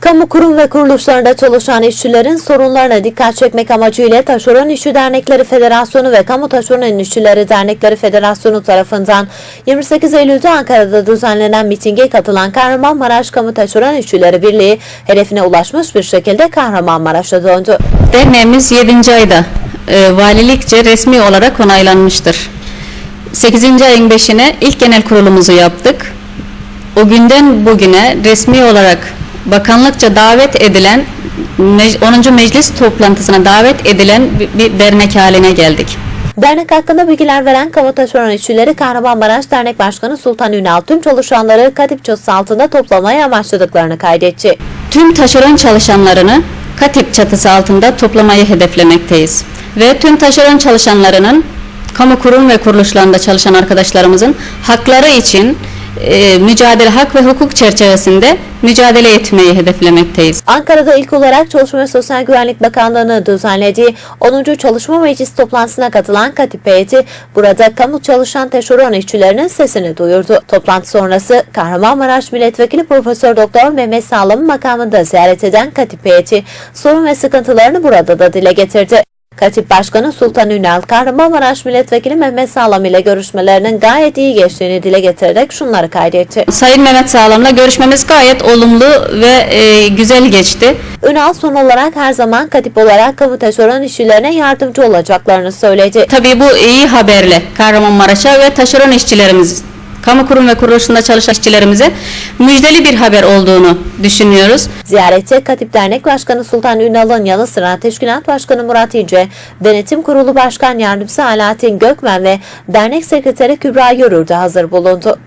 Kamu kurum ve kuruluşlarında çalışan işçilerin sorunlarına dikkat çekmek amacıyla Taşeron İşçi Dernekleri Federasyonu ve Kamu Taşeron İşçileri Dernekleri Federasyonu tarafından 28 Eylül'de Ankara'da düzenlenen mitinge katılan Kahramanmaraş Kamu Taşeron İşçileri Birliği hedefine ulaşmış bir şekilde Kahramanmaraş'a döndü. Derneğimiz 7. ayda e, valilikçe resmi olarak onaylanmıştır. 8. ayın 5'ine ilk genel kurulumuzu yaptık. O günden bugüne resmi olarak bakanlıkça davet edilen mec- 10. meclis toplantısına davet edilen bir- dernek haline geldik. Dernek hakkında bilgiler veren Kamu Taşeron İşçileri Kahramanmaraş Dernek Başkanı Sultan Ünal tüm çalışanları Katip çatısı altında toplamaya amaçladıklarını kaydetti. Tüm taşeron çalışanlarını KATİP çatısı altında toplamayı hedeflemekteyiz. Ve tüm taşeron çalışanlarının kamu kurum ve kuruluşlarında çalışan arkadaşlarımızın hakları için e, mücadele hak ve hukuk çerçevesinde mücadele etmeyi hedeflemekteyiz. Ankara'da ilk olarak Çalışma ve Sosyal Güvenlik Bakanlığı'nın düzenlediği 10. Çalışma Meclisi toplantısına katılan Katip heyeti burada kamu çalışan taşeron işçilerinin sesini duyurdu. Toplantı sonrası Kahramanmaraş Milletvekili Profesör Doktor Mehmet Sağlam'ı makamında ziyaret eden Katip heyeti sorun ve sıkıntılarını burada da dile getirdi. Katip Başkanı Sultan Ünal, Kahramanmaraş Milletvekili Mehmet Sağlam ile görüşmelerinin gayet iyi geçtiğini dile getirerek şunları kaydetti. Sayın Mehmet Sağlam'la görüşmemiz gayet olumlu ve e, güzel geçti. Ünal son olarak her zaman katip olarak kamu taşeron işçilerine yardımcı olacaklarını söyledi. Tabii bu iyi haberle Kahramanmaraş'a ve taşeron işçilerimiz, kamu kurum ve kuruluşunda çalışan işçilerimize müjdeli bir haber olduğunu düşünüyoruz. Ziyarette Katip Dernek Başkanı Sultan Ünal'ın yanı sıra Teşkilat Başkanı Murat İnce, Denetim Kurulu Başkan Yardımcısı Alaaddin Gökmen ve Dernek Sekreteri Kübra Yörür de hazır bulundu.